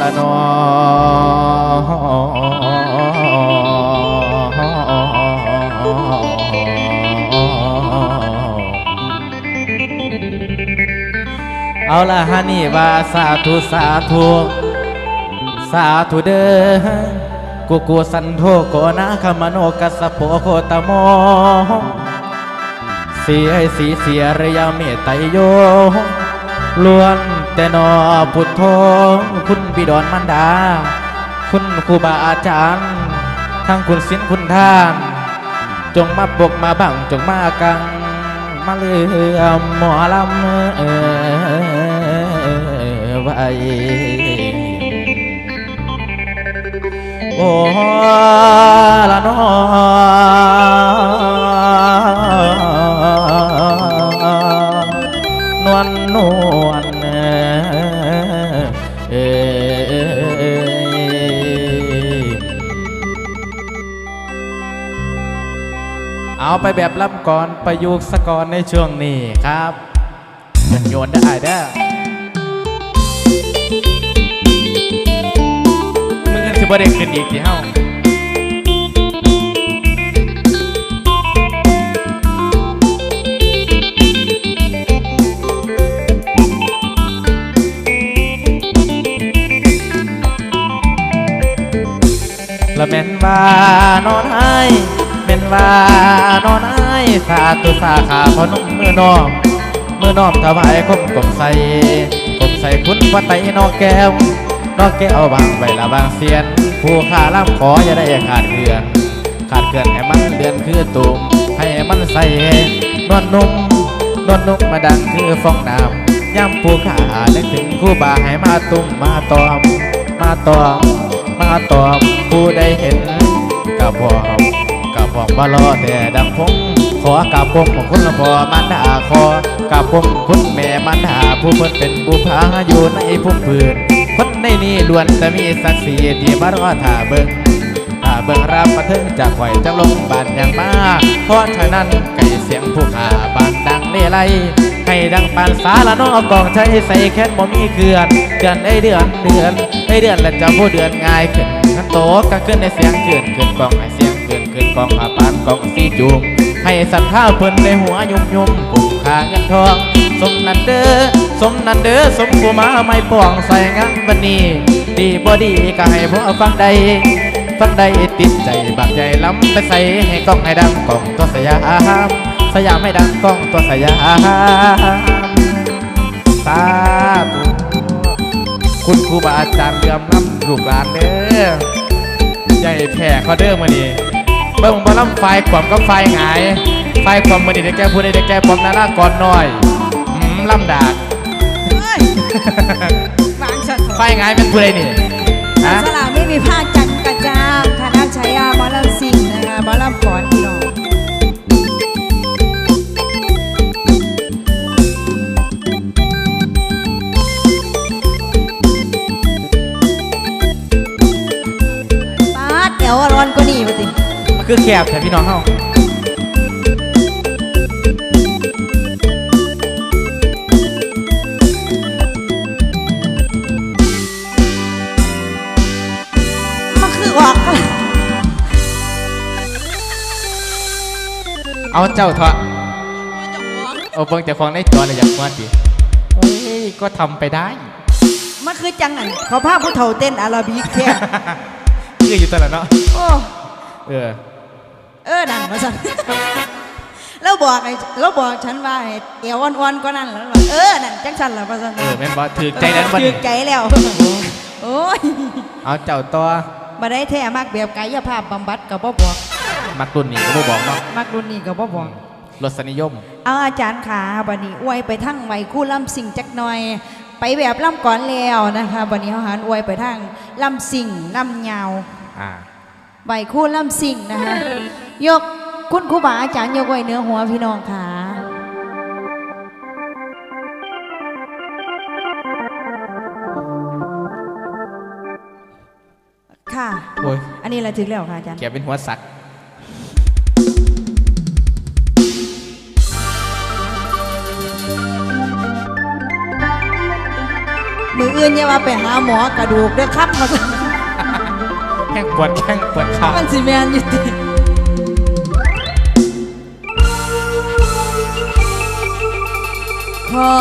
ละนอเอาละฮะนี่ว่าสาธุสาธุสาธุเด้อกูกูสันโทโกนาคมโนกัสโปโคตโมเสียสีเสียระยะเมตไตโยล้วน แต่นอพุทโธคุณบิดอนมันดา คุณครูบาอาจารย์ ทั้งคุณศิลคุณท่าน จงมาปกมาบังจงมากัง มาเลือหมอลำเออไว้โอ้ละนอนวลนวล เอาไปแบบลำก่อนประยุกต์สกอนในช่วงนี้ครับยังโยนได้เด้อมึงกันสิบ่ได้ขึ้นอีกที่เฮาละแม่นว่า สาตุสาขาพนุ่มมือน้อมมือน้อมถวายคมกบใส่กบใส่คุณพระไตรนอกแก้วนอกแก้วบางใบละบางเสียน ผู้ข้าล่ำขออย่าได้ขาดเกลื่อน ขาดเกลื่อนให้มันเดือนคือตุ่มให้มันใส่นวลนุ่มนวลนุ่มมาดังคือฟองน้ำย่ำผู้ข้าได้ถึงคู่บาให้มาตุ้มมาตอม มาตอม มาตอมผู้ได้เห็นกะพอมกะพอมบ่รอแต่ดังพง ขอกราบพงของคุณละพอมันดาคอกราบพงคุณแม่มันดาผู้เพิ่นเป็นบุพาอยู่ในพุ่มปืนคนในนี้ล้วนแต่มีศักดิ์ศรีที่มารอท่าเบิ่งถ้าเบิ่งรับมาถึงจากไหวจังลงบานอย่างมากเพราะฉะนั้นไก่เสียงผู้ขาบานดังเลไลให้ดังปานสาละน้องกองใช้ใส่แค่นบ่มีเขื่อนเดือนไอเดือนเดือนไอเดือนและจะผู้เดือนง่ายขึ้นขันโตก็ขึ้นในเสียงเกินขึ้นกองให้เสียงเกินขึ้นกองอาปานกองสีจูม ให้ศรัทธาเพิ่นในหัวยุ่มยุ่มกุ้มค่าเงินทอง สมนันเด้อสมนันเด้อสมกูมาไม่ป่องใส่งานวันนี้ ดีบ่ดีก็ให้พวกฟังใดฟังใดติดใจบากใจล้ำไปใส่ให้กล้องให้ดังกล้องตัวสยามสยามให้ดังกล้องตัวสยามสาธุคุณครูบาอาจารย์เรือมล้ำลูกหลานเด้อใหญ่แผ่เขาเด้อมานี่ เบิ่งบอลำไฟความก็ไฟหงายไฟความมือนี่ได้แก่พูดได้แก่ความนาลากรน้อยอืมลำดากเฮ้ยบางสัตว์ไฟหงายเป็นผู้ใดนี่ฮะ สลาไม่มีผ้าจังกระจางคณะชัยยาหมอลำสิงห์นะคะหมอลำก่อนพี่ คือแคบแต่พี่น้องเฮามันคือออกเอาเจ้าเถอะเอาเบิ่งแต่ของในจอเลยอยากมาดิโอ้ยก็ทำไปได้ มันคือจังอันเขาพาผู้เฒ่าเต้นอาราบิกแค่ คืออยู่ตลอดเนาะโอ้ เออเออนั่นมาสั่นแล้วบอกไอ้แล้วบอกฉันว่าให้เอวอ่อนๆก็นั่นแล้วว่าเออนั่นจังสันแล้วมาสั่นเออแม่นบ่ถือใจนั้นบ่ถืนี่อใจแล้วโอ้ยเอาเจ้าตัวมาได้แท้มากแบบกายภาพบำบัดกับบ่บอกมักรุ่นนี้ก็บ่บอกเนาะมักรุ่นนี้กับบ่บอกรสนิยม เอาอาจารย์ขาบัดนี้อวยไปทั้งไว้คู่ล่ำสิ่งจักหน่อย ไปแบบล่ำก่อนแล้วนะคะบัดนี้เขาหันอวยไปทั้งล่ำสิ่งล่ำยาวอ่าใบคู่ล่ำสิ่งนะคะ ยกคุณครูบาอาจารย์ยกไว้เหนื้อหัวพี่น้องค่ะค่ะโอ้ยอันนี้ละถึงแล้วค่ะอาจารย์แกเป็นหัวสักมืออื่นอย่าว่าไปหาหมอกระดูกเด้อครับมาซะแข้งปวดแข้งปวดขามันสิแม่นอยู่ติ ขอ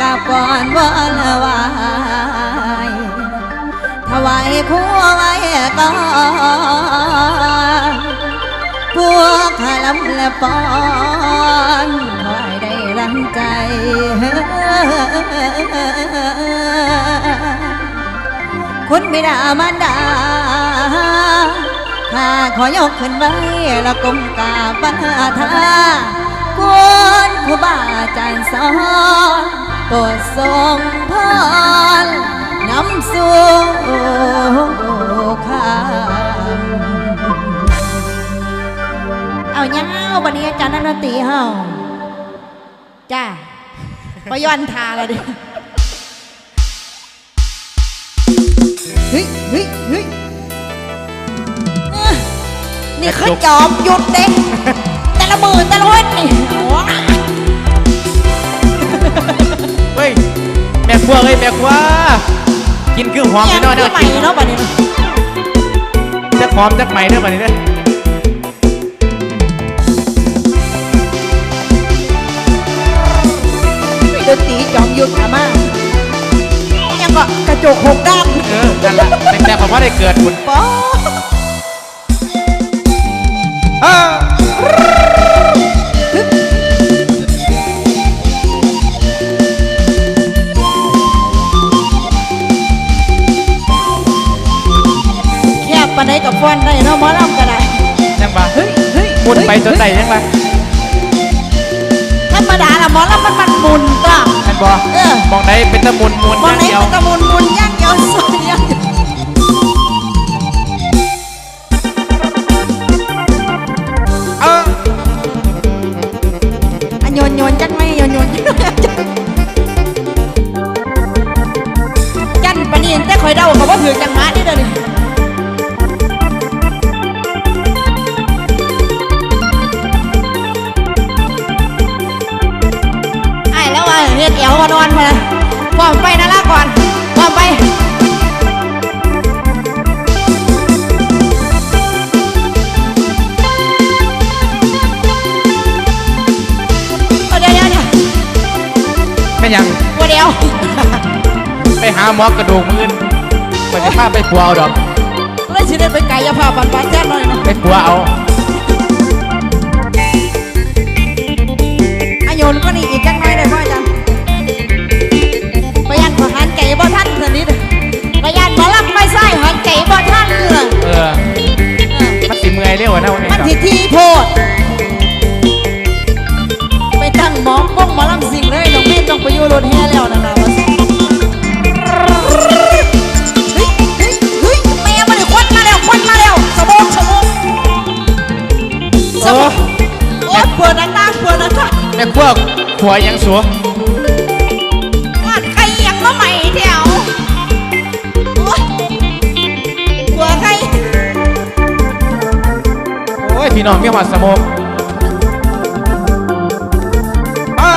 กราบก่อนว่าละวายถวายครัวไว้ก่อนพวกขาลำและปอนขอให้ได้รังใจคุณบิดามารดาข้าขอยกขึ้นไว้ละกลมกาบ้าท่า คุณครูบาอาจารย์สอนโปรดทรงพรนำสู่ข้าเอาเงาวันนี้อาจารย์นักดนตรีเฮาจ้าปย้อนทาเลยดิเฮ้ยเฮ้ยเฮ้ยเอ้อนี่คือจอบหยุดเด็กแต่ ละมือแต่ละวันนี่โอ้ยเฮ้ย แม่ครัวเฮ้ยแม่ครัว กินคือหอมยัแน่นอนคืเด้ออใหม่กินเนาะบัดนี้จะหอมจักไหมเด้อบัดนี้เด้อดนตรีจอมหยุดอามายังก็กระจกหกด้านเออนั่นล่ะแต่แต่ผมว่าได้เกิดบุญป๊อ กับฟอนได้เนาะหมอลำก็ได้ยังบ่าเฮ้ยเฮ้ยมุนไปจนได้ยังบ่าธรรมดาละหมอลำมันมันหมุนก็แม่นบ่เออมองได้เป็นตะมุนมุนมองย่างไหนเดียวมันก็หมุนหมุนย่างเดียวสวยย่างเดียวเอออันโยนโยนจักไหมโยนโยนจันปานนีนแต่คอยเดาเขาว่าถือจังหวะนี่เด้อนี่ แล้วว่าเฮ็ดเอวมานอนมาเลยพร้อมไปนะล่ะก่อนพร้อมไปเอาเดี๋ยวเดี๋ยวเดี๋ยวแม่นยังว่าเดี๋ยวไปหาหมอกระดูกมืออื่นไปจะพาไปปัวเอาดอกเลยสิได้ไปไกลยาพาปันปันแจ้งหน่อยเนาะไปปัวเอาอาโยนก็นี่อีกจังไงเลยพ่ออาจารย์ประ เมื่อยเร็วอะนะวันนี้มันดอกทีที่โพด ไปตั้งหมอป้องหมอลำสิ่งเลยน้องเมฆต้องไปอยู่รถแห่แล้วนะนะว่าสิเฮ้ยเฮ้ยเฮ้ยแม่มาเดี๋ยวควันมาแล้วควันมาแล้วสมองสมองสโอ้มองโอ๊ยเปิดหน้าเปิดหน้าแม่ครัวขัวยังสัว พี่น้องมีหอดสมองอ้า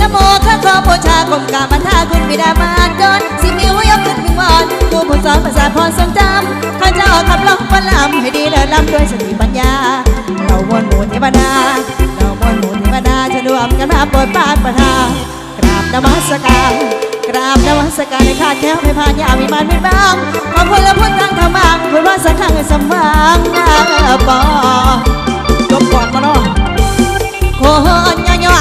นะโมข้าขอบูชากรมกาบรรทาคุณบิดามารดนสิมีหัวยกขึ้นพิงวอนผู้ผู้สอนภาษาพรทรงจำข้าเจ้าขับร้องบรรลำให้ดีเลิศล้ำด้วยสติปัญญาเรามวลหมู่เทวดาเรามวลหมู่เทวดาจะรวมกันมาโปรดปานประทากราบนมัสการ ราบนมัสการในข้าแก้วไม่พานยาวิมานไม่บางขอบคุณและพุทธังธรรมังคุณว่าสังฆังสมังนาปอจบก่อนมาเนาะโคนย่อย่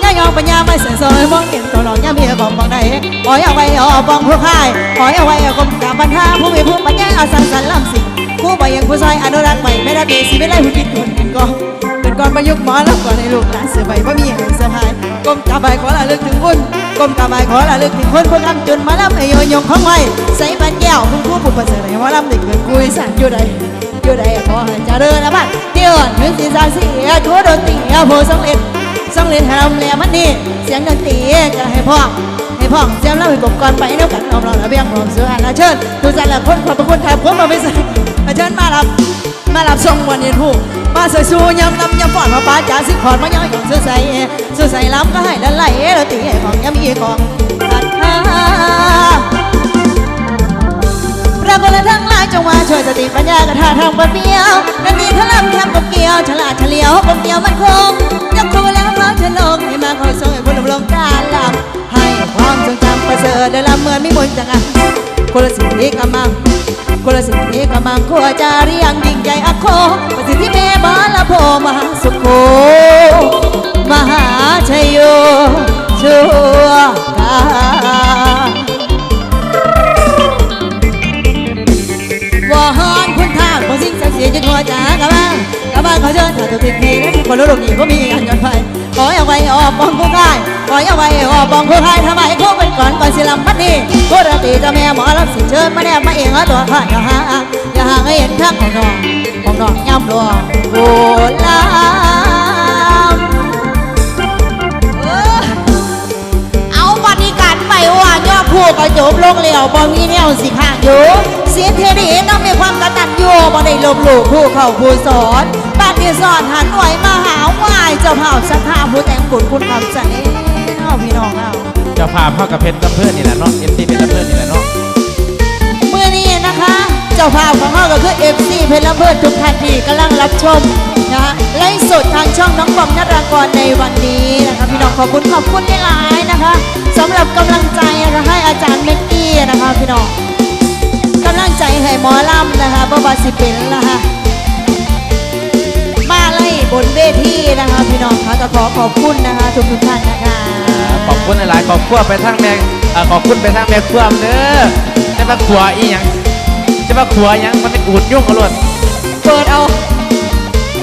อย่อย่อปัญญาไม่เสียสอยมองเห็นตัวหลอกย่ามีบอกบอกได้ขอยเอาไว้เอบองผู้พ่ายขอยเอาไว้กรมกาบันทาผู้มีผู้ปัญญาอาสังสรรลำสิผู้ใบยังผู้ซอยอนุรักษ์ใหม่ไม่ได้ดีสิไม่ไล่ผู้คิดคนกินก็เป็นก่อนประยุกต์หมอแล้วก่อนให้ลูกหลานเสือใบว่ามีให้เสือพายกรมกาใบขอละลึกถึงบุญ กรมกาใบขอละลึกถึงคนผู้คำจนมาลำให้โยยงของไว้ใส่บันแก้วคุณผู้ผู้ประเสริฐให้ว่าลำเด็กเกินกุยสั่นอยู่ใดอยู่ใดขอให้เจริญนะบ้านเดี๋ยวถึงสีสาสีทั่วดนตรีผู้สำเร็จสำเร็จให้เราแลมันนี่เสียงดนตรีก็ให้พ่อให้พ่อเสียงเราให้กบก่อนไปแล้วกันเราเราระเบียงพร้อมเสือหันเชิญทุกท่านละคนขอบพระคุณแทบผมมาไม่ใส่เชิญมารับมารับส่งวันนี้ผู้ มาสวยสูยำลำยำฟอนมาป้าจ๋าสิขอดมาย่อยของเสื้อใส่เสื้อใส่ล้ำก็ให้ละไหลละตีของยำมีของตัดหาเราคนละทั้งหลายจงมาช่วยสติปัญญากระทาทางบนเบี้ยวนันทีทะลำแคมกบเกียวฉลาดเฉลียวกบเกียวมันคงยกครูแล้วเพราะฉันลงให้มาคอยส่งให้บุญลงการลำให้ความทรงจำประเสริฐได้ลำเหมือนมีมนจังอะคนละสิ่งที่กำมังคนละสิ่งที่กำมังขัวจารียงยิ่งใหญ่อัคโคประสิทธิเม โพมหาสุโขมหาชัยโยชัวกาวอนคุณทางคนสิ่งศักดิ์สิทธิ์จนหัวจ๋ากะบ้างกะบ้างขาเชิญถ้าตัวทิ้งทีและที่คนรู้หลงหนีก็มีอันย้อนไปขอเอาไว้ออกปองคู่ค่ายขอเอาไว้ออกปองคู่ค่ายทำไมคู่เป็นก่อนก่อนสิลำพัดนี้กูราตรีเจ้าแม่หมอรับสิเชิญมาแนบมาเองเอาตัวข้าอย่าห่างอย่าห่างให้เห็นข้างของน้องของน้องย่ำรว งโบราณเออเอาปฏิการไปว่าย่อผู้กระจบลงเลียวบ่มีแนวสิข้างอยู่เสียเทดีต้องมีความกระตัญญูบ่ได้ลบหลู่ผู้เข้าผู้สอนบ้านที่สอนหันหน่วยมาหาไหวายเจ้าเผ่าสัทธาผู้แต่งบุญคุณคำใจเอาพี่น้องเอาเจ้าภาพเข้ากับเพชรลำเพื่อนนี่แหละเนาะเอ็มซีเพชรลำเพื่อนนี่แหละเนาะ จ้าภาพของเราก็คือ FC เพชรละเบิดทุกท่านที่กำลังรับชมนะไลฟ์สดทางช่องน้องบอมนรากรในวันนี้นะคะพี่น้องขอบคุณขอบคุณหลายๆนะคะสำหรับกำลังใจนะคะให้อาจารย์เมกกี้นะคะพี่น้องกำลังใจให้หมอลำนะคะบ่บาสิเป็นนะคะมาไล่บนเวทีนะคะพี่น้องคะก็ขอขอบคุณนะคะทุกทุกท่านนะคะขอบคุณหลายๆขอบคุณไปทางแม่ขอบคุณไปทางแม่ครัวเด้อจะมาขัวอีหยัง จะมาขัวหยังมันเป็นอูดยุ่งเอาโลดเปิดเอา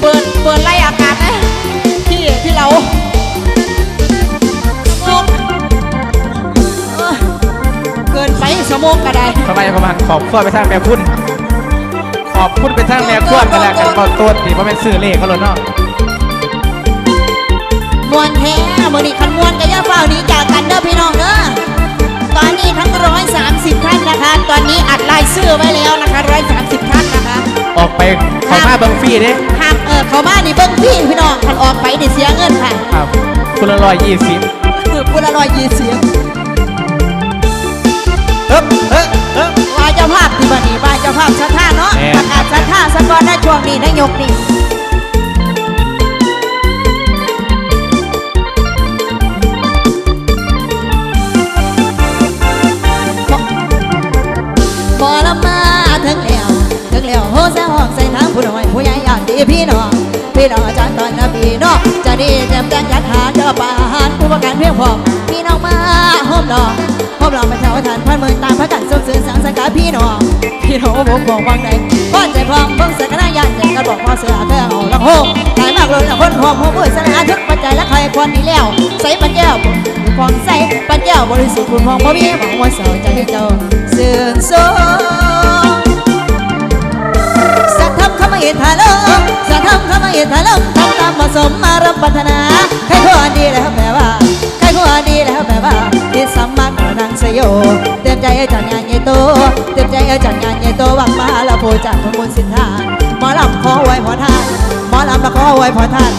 เปิด เปิดไล่อากาศนะที่ที่เราโอ้เออเกินไปสมองก็ได้ทำไมประมาณขอบคุณไปทางแม่คุณขอบคุณไปทางแม่ครัวกันแล้วกันก็ตัวนี่เพราะเป็นซื้อเลขเขาโลดเนาะมวนแท้มือนี้คันมวนกับย่าเฝ้าหนี้จากกันเด้อพี่น้องเด้อ ตอนนี้ทั้งร้อยสามสิบท่านนะคะ ตอนนี้อัดรายชื่อไว้แล้วนะคะร้อยสามสิบท่านนะคะออกไปขอมาเบิงฟรีเด้ห้ามเออเขามานี่เบิ้งพี่พี่น้องคันออกไปนี่เสียเงินค่ะครับคุณละร้อยยี่สิบคือพูดละร้อยยี่เสียงเฮ้ยเฮ้ยเฮ้ย ว่าเจ้าภาพที่บันนี้ว่าเจ้าภาพชัดท่าเนาะแม่ ประกาศชัดท่าสักก่อนในช่วงนี้นายกนี่ พี่น้องพี่น้องอาจารย์ตอนนะพี่น้องจะดีแจมแจ้งยัดหาเจ้าป่าหารผู้ประกันเพียงพอพี่น้องมาห้อมดอกห้อมดอกมาเท่าทานพันหมื่นตามพระกันส่งสื่อสังสกาพี่น้องพี่น้องบอกบอกวังใดพ่อใจพร้อมเบิ่งสักการะยานใจกันบอกพ่อเสือเครื่องเอาละโหหายมากเลยละคนหอมหัวมือสนาทุกปัจจัยและใครควรดีแล้ว ใส่ปัญญาบุญความใส่ปัญญาบริสุทธิ์คุณพองพ่อพี่หวังว่าเสาจะให้เจ้าเสื่อมโท รมสัทธรรมขมเหตาลงสัทธรรมขมเหตาลงทำตามเหมาะสมมารับปัฒนาใครควรดีแล้วแปลว่าใครควรดีแล้วแปลว่าที่สมัครนังสยโยเต็มใจให้จัดงานใหญ่โตเต็มใจให้จัดงานใหญ่โตวังมาละโพจากพมุนสินทานหมอลำขอไว้พอท่านหมอลำมาขอไว้พอท่าน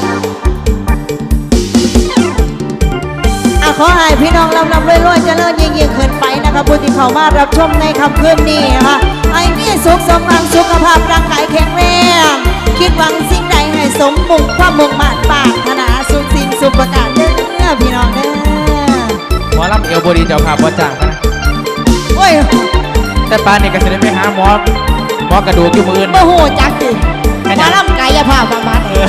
อะขอให้พี่น้องลำลำรวยๆเจริญยิ่งยิ่งขึ้นไป นะคะผู้ที่เข้ามารับชมในคำคืนนี้นะคะให้มีสุขสมหวังสุขภาพร่างกายแข็งแรงคิดหวังสิ่งใดให้สมมุ่งความมุ่งมั่นปรารถนาสุขสิ่งสุขประกาศเด้อพี่น้องเด้อหมอลำเอวบดีเจ้าภาพบ่จ้างพะนะโอ้ยแต่ปานนี่ก็จะได้ไปหาหมอหมอกระดูกอยู่มืออื่นโมโหจักดิแค่หนั้มานลำกายภาพบำบัดเออ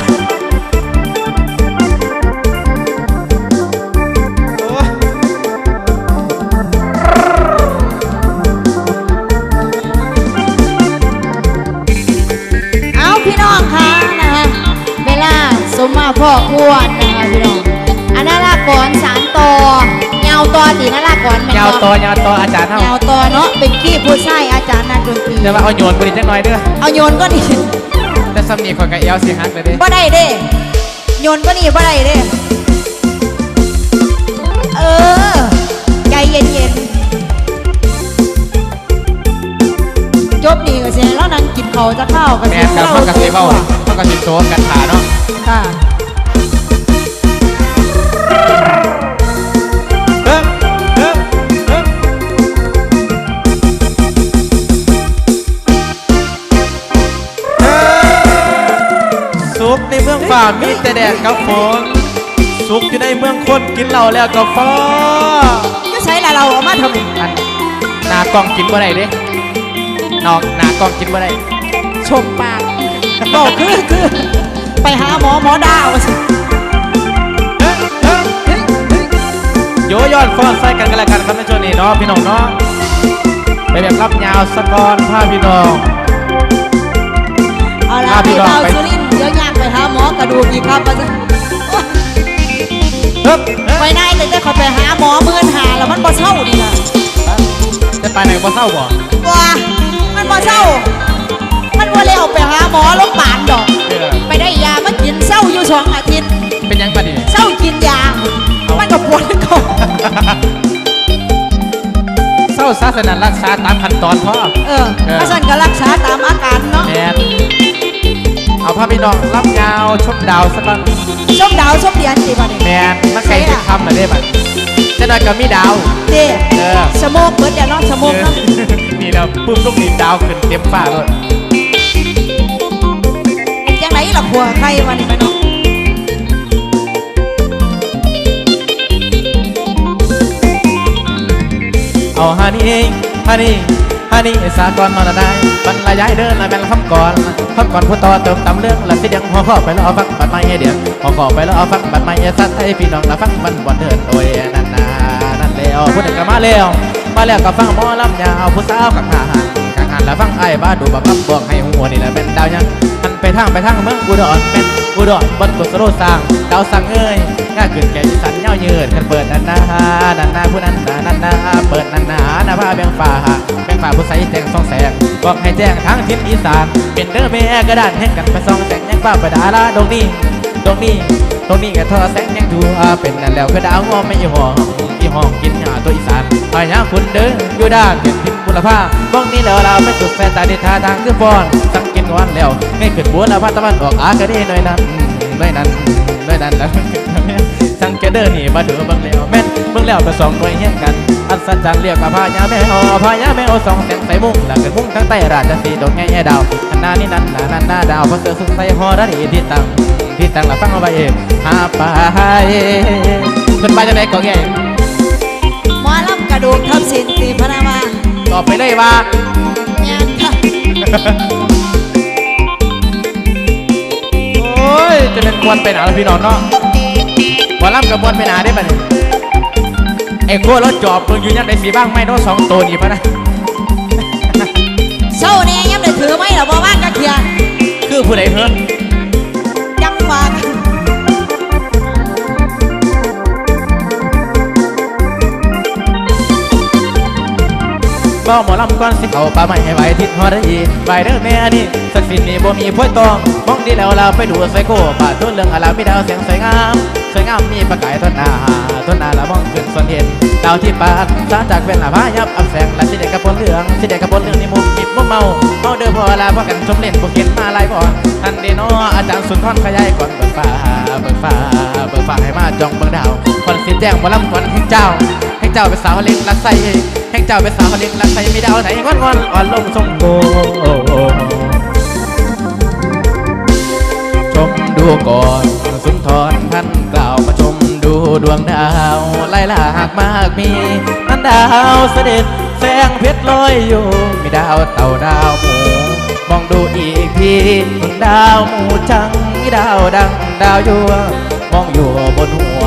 วนนะคะพี่น้องอันนั้นละก่อนสารต่อเงาต่อตีนั่นละก่อนแม่นบ่ยาวต่อยาวต่ออาจารย์เท่าแนวต่อเนาะเป็นขี้ผู้ชายอาจารย์นักดนตรีเดี๋ยวมาเอาโยนบริจักหน่อยเด้อเอาโยนก็นี่แต่สำนีคนกับเอวสิฮักเลยเด้บ่ได้เด้โยนก็นี่บ่ได้เด้เออใจเย็นๆจบนี่ก็เสียแล้วนั่งกินข้าวจะข้าวก็แม่เสียนกับเราเขากับเซเบ้าเขาเขาก็สิโซกันขาเนาะ ค่ะ แต่แดดกับฝนสุกอยู่ในเมืองคนกินเหล้าแล้วก็ฟ้าก็ใช้ละเราเออกมาทำไมอันหนากล้องกินบ่ได้เด้นอกหนากล้องกินบ่ได้ชมปากบอกคือคือไปหาหมอหมอดาวสิเฮ้ยเฮ้ยเฮ้ยเฮ้ยโยยอดฟอนใส่กันกันแล้วกันครับในช่วงนี้เนาะพี่น้องเนาะไปแบบรับยาวสกอนพาพี่น้องเอาละพาพี่พี่น้องดาวไป หาหมอกระดูกอีกครับว่าจะโอ๊ยเฮ้ยไปได้แต่จะขอยไปหาหมอหมื่นหาแล้วมันบ่เช่าดีนะจะไปไหนบ่เศร้าบ่ว้ามันบ่เช่ามันบ่เร็วไปหาหมอโรงพยาบาลดอกเออไปได้ยามากินเศร้าอยู่สองอาทิตย์ เป็นยังปะดิเศร้ากินยา มันก็ปวดคอเศร้าศาสนารักษาตามขั้นตอนพ่อเออเออถ้าสั่นก็รักษาตามอาการเนาะแมน เอาพาพี่น้องรับยาวชมดาวสักบ้างส้มดาวส้มเดียนสิบัดนี้แมนนักไก่จะทำมาได้บัดจะได้กับมีดาวเด้เออสโมกเบิดเดี๋ยวเนาะสโมกเนาะนี่เราปุ๊บลูกนี้ดาวขึ้นเต็มฟ้าเลยเป็นจังไหนล่ะผัวใครวันนี้ไปเนาะเอาฮานี่ฮานี่ฮานี่สากลนอนได้บรร ยายเดินและเป็นคำก่อนคำก่อนผู้ต่อเติมตำเรื่องหละสิเดียงหัวข้อไปแล้วเอาฟังบัดไม่เดียดหัวข้อไปแล้วเอาฟังบัดไม่สัตว์ให้พี่น้องละฟังบันบอนเดินโอ้ยนั่นนานั่นแล้วพูดถึงกันมาแล้วมาแล้วก็ฟังหมอลำยาวผู้สาวกับหาหันกังหันและฟังไอ้บ้าดูบับบับบอกให้หัวนี่แหละเป็นดาวยัง ไปทางไปทางเมืองอุดรเป็นอุดรบนกุศโลสร้างดาวสั่งเอ้ยง่าขึ้นแก่ยิสันเย้ายืดกันเปิดนันนานันนาผู้นั้นนานันนาเปิดนันนาหน้าผ้าแบงฟ้าแบงฟ้าผู้ใส่แสงสองแสงบอกให้แจ้งทางทิศอีสานเป็นเด้อแม่กระดานแห่งกันไปสองแสงยังป้าประดาลาดงนี้ดงนี้ดงนี้ก็ทอแสงยังดูเป็นนั่นแล้วก็ดาวงอไม่ยี่อยี่ห้องกินหญ้าตัวอีสานพายาคุณเด้ออยู่ด้านเห็นพิมพ์บุรพาบ้องนี้แล้วเราไม่สุดแฟนตาดิทาทางคือฟอนสัง เกตวันแล้วไม่ขึ้นบัวละพันตะวันออกอากาดีหน่อยนั้นหน่อยนั้นหน่อยนั้นแล้วสังเกตเด้อนี่มาถือเบิ่งแล้วแม่นเบิ่งแล้วก็สองหน่วยเฮียนกัน อัศจรรย์เรียกกับพญาแมวพญาแมวสองเสียงใส่มุ้งแล้วก็มุ้งทั้งใต้ราชสีดอกแง่ๆดาวอันนานี่นั่นนานั่นนาดาวพระเสือสุดใส่ฮอระดีที่ตั้งที่ตั้งละฟังเอาไว้เองหาไปขึ้นไปจะได้ก็แง่หมอลำกระดูกทับสินสีพนามาต่อไปเลยว่าแม่นค่ะ จะเป็นมวนไปหนาแล้วพี่น้องเนาะบอลล่ำกับมวนไปหนาได้ปะเนี่ยไอ้โค้รถจอบมึงยู่ยังได้สีบ้างไหมโน้สองตัวนี่พะนะเศร้าแน่ยังได้ถือไหมล่ะบ่ว่างกะเคียนคือผู้ใดเฮ้อจังหวะบ่หมอลำก่อนสิเขาป่าไม่ให้ไหวทิศฮอดอีไหวเด้อแม่นี่ สักสินนี่บ่มีพ้อยตองมองดีแล้วเราไปดูไซโก้ป่าต้นเรื่องอาลามีดาวเสียงสวยงาม สวยงามมีประกายต้นหน้าต้นหน้าละมองขึ้นส่วนเห็นดาวที่ปานสาจากเป็นละพายับอับแสงและสิเด็กกระปนเรืองสิเด็กกระปนเรืองนี่มุมมิดมุมเมาเมาเด้อพอลาพอกันชมเล่นพวกเห็นมาลายบ่ท่านเดนออาจารย์สุนทรขยายก่อนเบิกฟ้าเบิกฟ้าเบิกฟ้าให้มาจองเบิ่งดาวคนสิแจ้งหมอลำก่อนให้เจ้าให้เจ้าเป็นสาวเล่นรักใส่ให้เจ้าเป็นสาวเล่นรักใส่มีดาวไหนงอนงอนอ่อนลงทรงโก ดูก่อนสุนทรท่านกล่าวมาชมดูดวงดาวไล่ลากมากมีนั้นดาวเสด็จแสงเพชรลอยอยู่ มีดาวเต่าดาวหมูมองดูอีกทีดาวหมูจังมีดาวดังดาวยัวมองอยู่บนหัว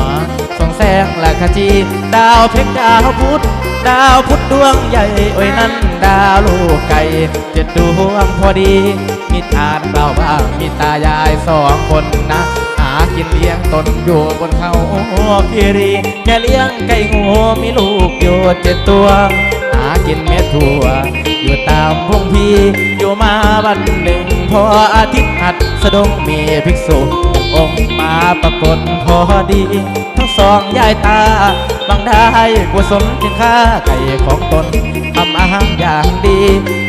ส่องแสงละขจี ดาวเพ็กดาวพุธดาวพุธดวงใหญ่โอ้ยนั่นดาวลูกไก่เจ็ดดวงพอดี มีทานเปล่าบ้างมีตายายสองคนนะ หากินเลี้ยงตนอยู่บนเขาคีรีแกเลี้ยงไก่งูมีลูกอยู่เจ็ดตัว หากินเม็ดถั่ว อยู่ตามพงพีอยู่มาวันหนึ่งพออาทิตย์หัดสะดงมีภิกษุ องค์มาปรากฏพอดี ทั้งสองยายตาบางได้กุศลจึงค่าไก่ของตนทำอาหารอย่างดี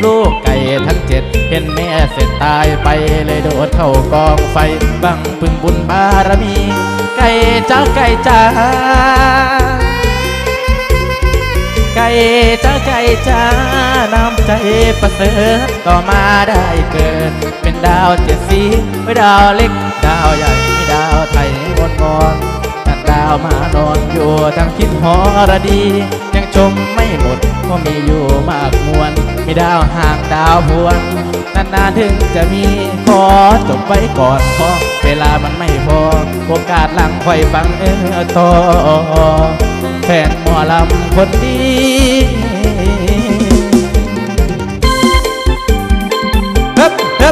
ลูกไก่ทั้งเจ็ด เห็นแม่เสร็จตายไปเลยโดดเข้ากองไฟบังพึงบุญบารมี ไก่จ้าไก่จ้าไก่จ้าไก่จ้าน้ำใจประเสริฐต่อมาได้เกิดเป็น ดาวเจ็ดสีไม่ดาวเล็ก ดาวใหญ่ไม่ดาวไทยงอนงอนนั่นดาวมานอนอยู่ทางทิศหอระดี ยังชมไม่หมดว่ามีอยู่มากมวลมีดาวห่างดาวพวงนานๆถึงจะมีขอจบไว้ก่อนเพราะเวลามันไม่พอโอกาสหลังค่อยฟังเออต่อแฟนหมอลำคนดีเฮ้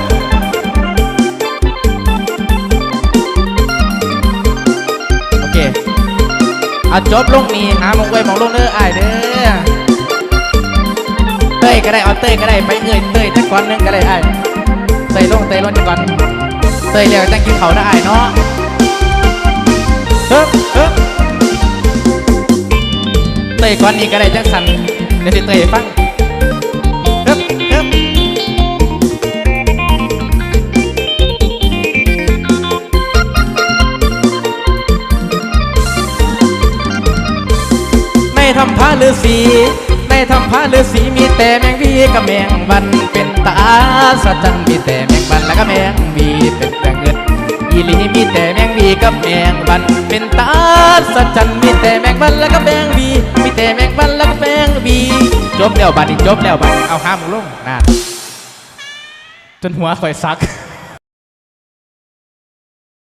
เอาจบลงนี่หามองไว้มองลงเด้ออ้ายเด้อเต้ยก็ได้เอาเต้ยก็ได้ไปเอ่ยเต้ยจักก่อนหนึงก็ได้อ้ายเต้ยลงเต้ยลงจักก่อนเต้ยเรียกจังกินเขาวนะอ้ายเนาะเฮ้เฮ้เตยก่อนนี้ก็ได้จังสันเดี๋ยวสิเต้ฟัง ทำพระฤาษีในทำพระฤาษีมีแต่แมงวีกับแมงวันเป็นตาสัจจันมีแต่แมงวันและก็แมงวีเป็นแต่เงินอีลีมีแต่แมงวีกับแมงวันเป็นตาสัจจันมีแต่แมงวันแล้วก็แมงวีมีแต่แมงวันแล้วก็แมงวีจบแล้วบัดนี้จบแล้วบัดเอาห้ามลงนั่นจนหัวข่อยซัก